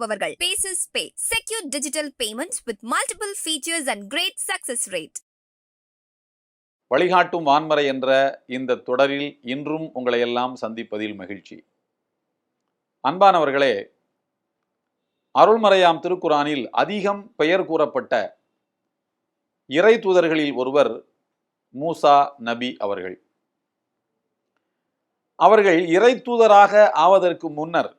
வாங்குபவர்கள். Bases pay secure digital payments with multiple features and great success rate வழிகாட்டும் வான்மறை என்ற இந்த தொடரில் இன்றும் உங்களை எல்லாம் சந்திப்பதில் மகிழ்ச்சி. அன்பானவர்களே அருள்மறையாம் திருக்குரானில் அதிகம் பெயர் கூறப்பட்ட இறை தூதர்களில் ஒருவர் மூசா நபி அவர்கள். அவர்கள் இறை தூதராக ஆவதற்கு முன்னர்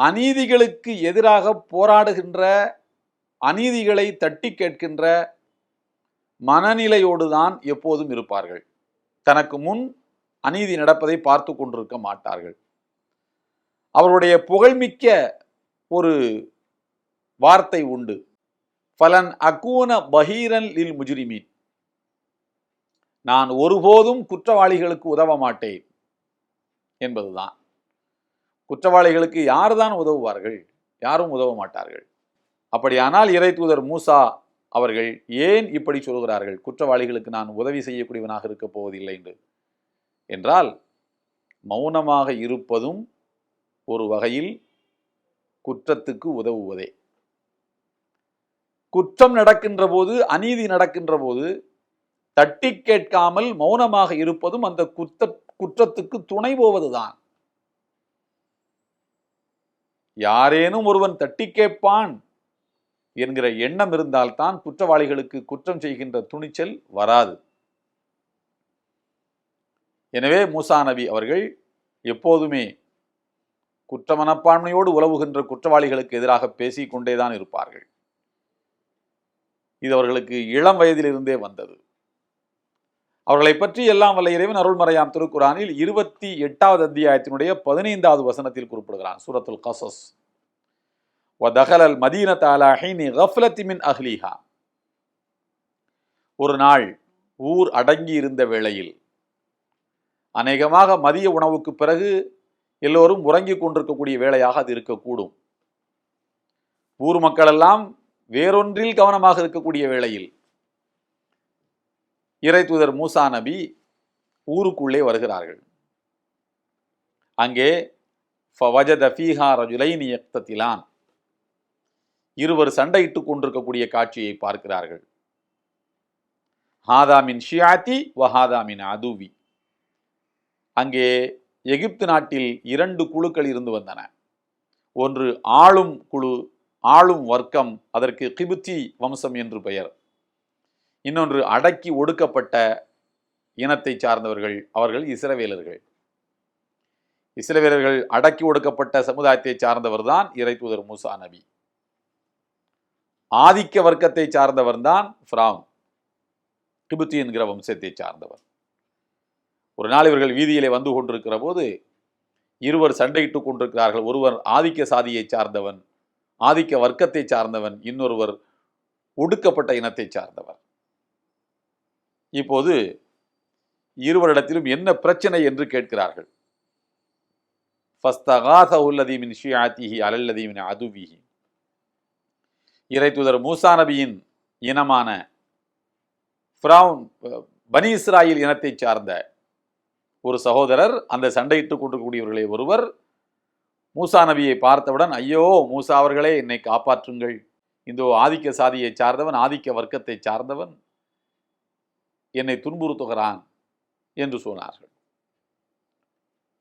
அநீதிகளுக்கு எதிராக போராடுகின்ற அநீதிகளை தட்டி கேட்கின்ற மனநிலையோடுதான் எப்போதும் இருப்பார்கள். தனக்கு முன் அநீதி நடப்பதை பார்த்து கொண்டிருக்க மாட்டார்கள். அவருடைய புகழ்மிக்க ஒரு வார்த்தை உண்டு. பலன் அக்கூன பஹீரன் லில் முஜ்ரிமீன். நான் ஒருபோதும் குற்றவாளிகளுக்கு உதவ மாட்டேன். என்பதுதான். குற்றவாளிகளுக்கு யார்தான் உதவுவார்கள்? யாரும் உதவ மாட்டார்கள். அப்படியானால் இறை தூதர் மூசா அவர்கள் ஏன் இப்படி சொல்கிறார்கள்? குற்றவாளிகளுக்கு நான் உதவி செய்யக்கூடியவனாக இருக்கப் போவதில்லை என்று. என்றால் மௌனமாக இருப்பதும் ஒரு வகையில் குற்றத்துக்கு உதவுவதே. குற்றம் நடக்கின்ற போது அநீதி நடக்கின்ற போது தட்டி கேட்காமல் மௌனமாக இருப்பதும் அந்த குற்ற குற்றத்துக்கு துணை போவதுதான். யாரேனும் ஒருவன் தட்டி கேட்பான் என்கிற எண்ணம் இருந்தால்தான் குற்றவாளிகளுக்கு குற்றம் செய்கின்ற துணிச்சல் வராது. எனவே மூசா நபி அவர்கள் எப்போதுமே குற்ற மனப்பான்மையோடு உலவுகின்ற குற்றவாளிகளுக்கு எதிராக பேசிக்கொண்டேதான் இருப்பார்கள். இது அவர்களுக்கு இளம் வயதிலிருந்தே வந்தது. அவர்களை பற்றி எல்லாம் வல்ல இறைவன் அருள்மறையாம் திருக்குறானில் இருபத்தி எட்டாவது அத்தியாயத்தினுடைய பதினைந்தாவது வசனத்தில் குறிப்பிடுகிறான். சூரத்துல் கசஸ் வதகலல் மதீன அலா ஹீனி கஃப்லத்தி மின் அஹ்லிஹா. ஒரு நாள் ஊர் அடங்கி இருந்த வேளையில் அநேகமாக மதிய உணவுக்கு பிறகு எல்லோரும் உறங்கிக் கொண்டிருக்கக்கூடிய வேலையாக அது இருக்கக்கூடும். ஊர் மக்களெல்லாம் வேறொன்றில் கவனமாக இருக்கக்கூடிய வேளையில் இறை தூதர் மூசா நபி ஊருக்குள்ளே வருகிறார்கள். அங்கே ஃபவஜத ஃபீஹா ரஜுலைனி இருவர் சண்டையிட்டுக் கொண்டிருக்கக்கூடிய காட்சியை பார்க்கிறார்கள். ஹாதாமின் ஷியாத்தி வஹாதாமின் அதுவி. அங்கே எகிப்து நாட்டில் இரண்டு குழுக்கள் இருந்து வந்தன. ஒன்று ஆளும் குழு ஆளும் வர்க்கம் அதற்கு கிபுத்தி வம்சம் என்று பெயர். இன்னொன்று அடக்கி ஒடுக்கப்பட்ட இனத்தை சார்ந்தவர்கள் அவர்கள் இஸ்ரவேலர்கள். இஸ்ரவேலர்கள் அடக்கி ஒடுக்கப்பட்ட சமுதாயத்தை சார்ந்தவர் தான் இறை தூதர் மூசா நபி. ஆதிக்க வர்க்கத்தை சார்ந்தவர் தான் ஃப்ராம் கிபுத்தி என்கிற வம்சத்தை சார்ந்தவர். ஒரு நாள் இவர்கள் வீதியிலே வந்து கொண்டிருக்கிற போது இருவர் சண்டையிட்டுக் கொண்டிருக்கிறார்கள். ஒருவர் ஆதிக்க சாதியை சார்ந்தவன் ஆதிக்க வர்க்கத்தை சார்ந்தவன் இன்னொருவர் ஒடுக்கப்பட்ட இனத்தை சார்ந்தவர். இப்போது இருவரிடத்திலும் என்ன பிரச்சனை என்று கேட்கிறார்கள்? ஃபஸ்தகாஸஹு அல்லதி ஷியாத்திஹி அலல்லதீமின் அதுவிஹி. இறை தூதர் மூசா நபியின் இனமான ஃப்ரவுன் பனி இஸ்ராயில் இனத்தை சார்ந்த ஒரு சகோதரர் அந்த சண்டையிட்டுக் கொண்டிருக்கக்கூடியவர்களே ஒருவர் மூசா நபியை பார்த்தவுடன் ஐயோ மூசா அவர்களே என்னை காப்பாற்றுங்கள். இந்த ஆதிக்க சாதியை சார்ந்தவன் ஆதிக்க வர்க்கத்தை சார்ந்தவன் என்னை துன்புறுத்துகிறான் என்று சொன்னார்கள்.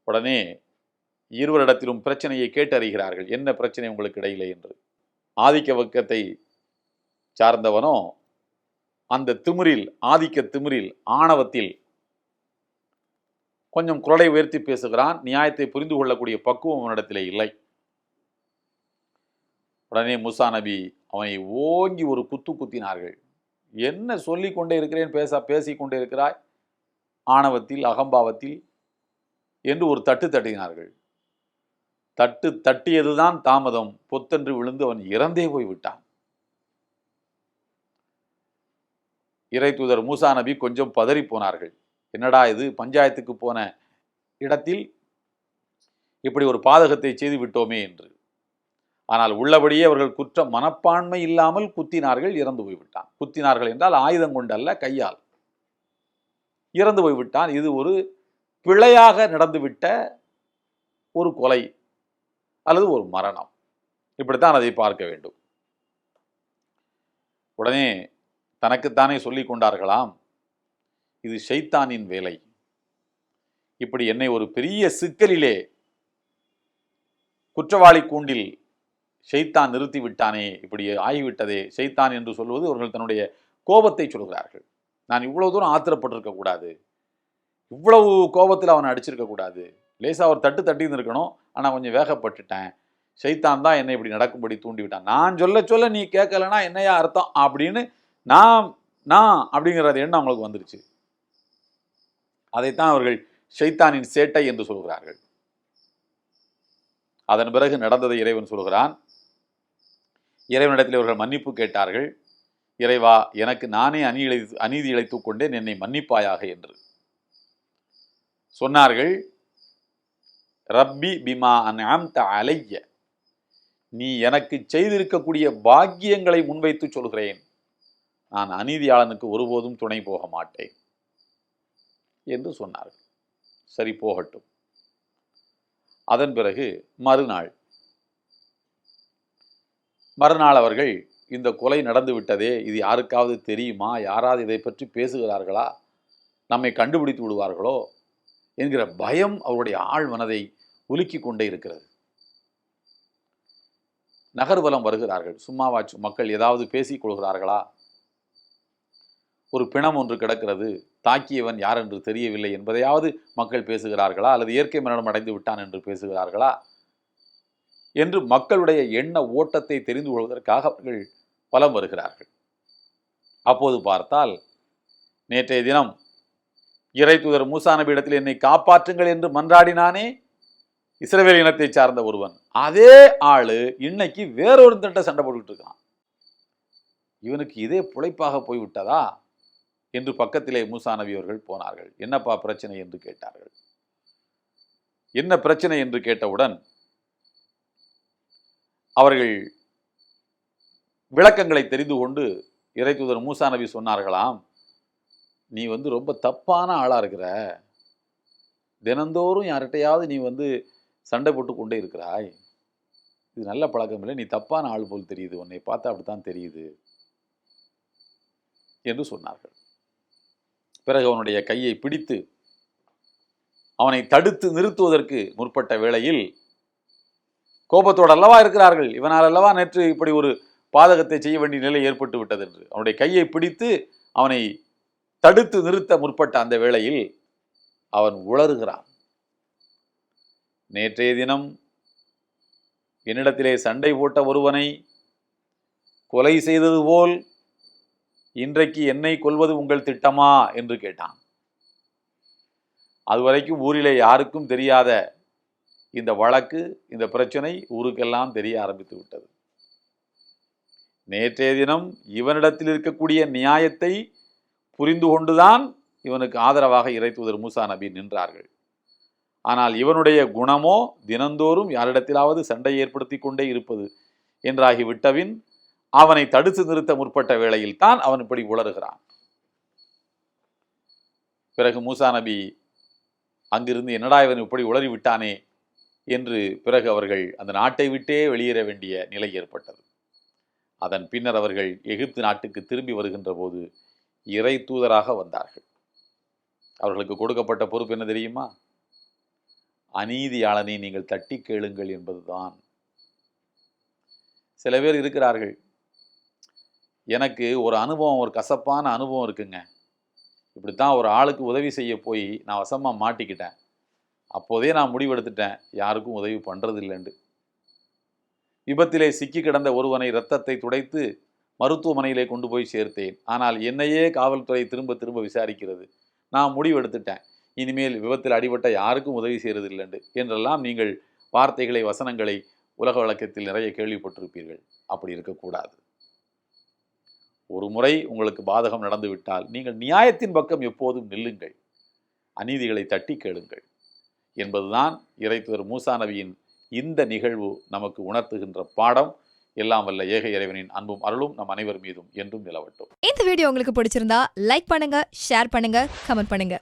உடனே இருவரிடத்திலும் பிரச்சனையை கேட்டறிகிறார்கள். என்ன பிரச்சனை உங்களுக்கு இடையிலே என்று. ஆதிக்க வக்கத்தை சார்ந்தவனோ அந்த திமிரில் ஆதிக்க திமிரில் ஆணவத்தில் கொஞ்சம் குரலை உயர்த்தி பேசுகிறான். நியாயத்தை புரிந்து கொள்ளக்கூடிய பக்குவம் அவனிடத்தில் இல்லை. உடனே முசா நபி அவனை ஓங்கி ஒரு குத்து குத்தினார்கள். என்ன சொல்லி கொண்டே இருக்கிறேன்? பேச பேசி கொண்டே இருக்கிறாய்? ஆணவத்தில் அகம்பாவத்தில் என்று ஒரு தட்டு தட்டினார்கள். தட்டு தட்டியதுதான் தாமதம். பொத்தென்று விழுந்து அவன் இறந்தே போய் விட்டான் இறை தூதர் மூசா நபி கொஞ்சம் பதறி போனார்கள். என்னடா இது? பஞ்சாயத்துக்கு போன இடத்தில் இப்படி ஒரு பாதகத்தை செய்து விட்டோமே என்று. ஆனால் உள்ளபடியே அவர்கள் குற்ற மனப்பான்மை இல்லாமல் குத்தினார்கள் இறந்து போய்விட்டான். குத்தினார்கள் என்றால் ஆயுதம் கொண்டல்ல கையால். இறந்து போய்விட்டான். இது ஒரு பிழையாக நடந்துவிட்ட ஒரு கொலை அல்லது ஒரு மரணம். இப்படித்தான் அதை பார்க்க வேண்டும். உடனே தனக்குத்தானே சொல்லிக் கொண்டார்களாம் இது ஷைத்தானின் வேலை. இப்படி என்னை ஒரு பெரிய சிக்கலிலே குற்றவாளி கூண்டில் ஷைத்தான் நிறுத்தி விட்டானே இப்படி ஆகிவிட்டதே. ஷைத்தான் என்று சொல்வது அவர்கள் தன்னுடைய கோபத்தை சொல்கிறார்கள். நான் இவ்வளவு தூரம் ஆத்திரப்பட்டிருக்க கூடாது. இவ்வளவு கோபத்தில் அவனை அடிச்சிருக்க கூடாது. லேசாக அவர் தட்டு தட்டின்னு இருக்கணும். ஆனால் கொஞ்சம் வேகப்பட்டுட்டேன். ஷைத்தான் தான் என்னை இப்படி நடக்கும்படி தூண்டி விட்டான் நான் சொல்ல சொல்ல நீ கேட்கலன்னா என்னையா அர்த்தம் அப்படின்னு நான் நான் அப்படிங்கிறது எண்ணம் அவங்களுக்கு வந்துருச்சு. அதைத்தான் அவர்கள் ஷைத்தானின் சேட்டை என்று சொல்கிறார்கள். அதன் பிறகு நடந்ததை இறைவன் சொல்கிறான். இறைவனிடத்தில் இவர்கள் மன்னிப்பு கேட்டார்கள். இறைவா எனக்கு நானே அநீ இழை அநீதி இழைத்துக் கொண்டேன் என்னை மன்னிப்பாயாக என்று. சொன்னார்கள் ரப்பி பிமா அன்அம்த அலைய நீ எனக்கு செய்திருக்கக்கூடிய பாக்கியங்களை முன்வைத்து சொல்கிறேன். நான் அநீதியாளனுக்கு ஒருபோதும் துணை போக மாட்டேன். என்று சொன்னார்கள். சரி போகட்டும். அதன் பிறகு மறுநாள் மறுநாள் அவர்கள் இந்த கொலை நடந்து விட்டதே இது யாருக்காவது தெரியுமா? யாராவது இதை பற்றி பேசுகிறார்களா? நம்மை கண்டுபிடித்து விடுவார்களோ? என்கிற பயம் அவருடைய ஆழ் மனதை உலுக்கி கொண்டே இருக்கிறது. நகர்வலம் வருகிறார்கள். சும்மாவாச்சு மக்கள் ஏதாவது பேசிக் கொள்கிறார்களா? ஒரு பிணம் ஒன்று கிடக்கிறது. தாக்கியவன் யார் என்று தெரியவில்லை. என்பதையாவது மக்கள் பேசுகிறார்களா? அல்லது இயற்கை மரணம் அடைந்து விட்டான் என்று பேசுகிறார்களா? என்று மக்களுடைய எண்ண ஓட்டத்தை தெரிந்து கொள்வதற்காக அவர்கள் பலம் வருகிறார்கள். அப்போது பார்த்தால் நேற்றைய தினம் இறை தூதர் மூசா நபியிடத்தில் என்னை காப்பாற்றுங்கள் என்று மன்றாடினானே இஸ்ரேல் இனத்தை சார்ந்த ஒருவன். அதே ஆளு இன்னைக்கு வேறொரு தட்ட சண்டை போட்டுக்கிட்டு இருக்கான். இவனுக்கு இதே புழைப்பாக போய்விட்டதா என்று பக்கத்திலே மூசா நபி அவர்கள் போனார்கள். என்னப்பா பிரச்சனை என்று கேட்டார்கள். என்ன பிரச்சனை என்று கேட்டவுடன் அவர்கள் விளக்கங்களை தெரிந்து கொண்டு இறைத்தூதர் மூசா நபி சொன்னார்களாம் நீ வந்து ரொம்ப தப்பான ஆளாக இருக்கிற. தினந்தோறும் யார்கிட்டையாவது நீ வந்து சண்டை போட்டு கொண்டே இருக்கிறாய். இது நல்ல பழக்கம் இல்லை. நீ தப்பான ஆள் போல் தெரியுது. உன்னை பார்த்தா அப்படித்தான் தெரியுது. என்று சொன்னார்கள். பிறகு அவனுடைய கையை பிடித்து அவனை தடுத்து நிறுத்துவதற்கு முற்பட்ட வேளையில் கோபத்தோடு அல்லவா இருக்கிறார்கள். இவனால் அல்லவா நேற்று இப்படி ஒரு பாதகத்தை செய்ய வேண்டிய நிலை ஏற்பட்டு விட்டது என்று. அவனுடைய கையை பிடித்து அவனை தடுத்து நிறுத்த முற்பட்ட அந்த வேளையில் அவன் உளறுகிறான். நேற்றைய தினம் என்னிடத்திலே சண்டை போட்ட ஒருவனை கொலை செய்தது போல் இன்றைக்கு என்னை கொல்வது உங்கள் திட்டமா? என்று கேட்டான். அதுவரைக்கும் ஊரிலே யாருக்கும் தெரியாத இந்த வழக்கு இந்த பிரச்சனை ஊருக்கெல்லாம் தெரிய ஆரம்பித்து விட்டது. நேற்றைய தினம் இவனிடத்தில் இருக்கக்கூடிய நியாயத்தை புரிந்து கொண்டுதான் இவனுக்கு ஆதரவாக இறைத்துவதர் மூசா நபி நின்றார்கள். ஆனால் இவனுடைய குணமோ தினந்தோறும் யாரிடத்திலாவது சண்டை ஏற்படுத்தி கொண்டே இருப்பது என்றாகி விட்டபின் அவனை தடுத்து நிறுத்த முற்பட்ட வேளையில் தான் அவன் இப்படி உளறுகிறான். பிறகு மூசா நபி அங்கிருந்து என்னடா இவன் இப்படி உளறி விட்டானே என்று பிறகு அவர்கள் அந்த நாட்டை விட்டே வெளியேற வேண்டிய நிலை ஏற்பட்டது. அதன் பின்னர் அவர்கள் எகிப்து நாட்டுக்கு திரும்பி வருகின்ற போது இறை தூதராக வந்தார்கள். அவர்களுக்கு கொடுக்கப்பட்ட பொறுப்பு என்ன தெரியுமா? அநீதியாளனை நீங்கள் தட்டி கேளுங்கள் என்பதுதான். சில பேர் இருக்கிறார்கள். எனக்கு ஒரு அனுபவம் ஒரு கசப்பான அனுபவம் இருக்குங்க. இப்படித்தான் ஒரு ஆளுக்கு உதவி செய்ய போய் நான் வசமாக மாட்டிக்கிட்டேன். அப்போதே நான் முடிவெடுத்துட்டேன். யாருக்கும் உதவி பண்ணுறதில்லைண்டு விபத்திலே சிக்கி கிடந்த ஒருவனை இரத்தத்தை துடைத்து மருத்துவமனையிலே கொண்டு போய் சேர்த்தேன். ஆனால் என்னையே காவல்துறை திரும்ப திரும்ப விசாரிக்கிறது. நான் முடிவெடுத்துட்டேன். இனிமேல் விபத்தில் அடிபட்ட யாருக்கும் உதவி செய்கிறது இல்லைண்டு என்றெல்லாம் நீங்கள் வார்த்தைகளை வசனங்களை உலக வழக்கத்தில் நிறைய கேள்விப்பட்டிருப்பீர்கள். அப்படி இருக்கக்கூடாது. ஒரு முறை உங்களுக்கு பாதகம் நடந்துவிட்டால் நீங்கள் நியாயத்தின் பக்கம் எப்போதும் நில்லுங்கள். அநீதிகளை தட்டி கேளுங்கள். என்பதுதான் இறைத்துவர் மூசா நபியின் இந்த நிகழ்வு நமக்கு உணர்த்துகின்ற பாடம். எல்லாம் வல்ல ஏக இறைவனின் அன்பும் அருளும் நம் அனைவர் மீதும் என்றும் நிலவட்டும். இந்த வீடியோ உங்களுக்கு பிடிச்சிருந்தா லைக் பண்ணுங்க ஷேர் பண்ணுங்க கமெண்ட் பண்ணுங்க.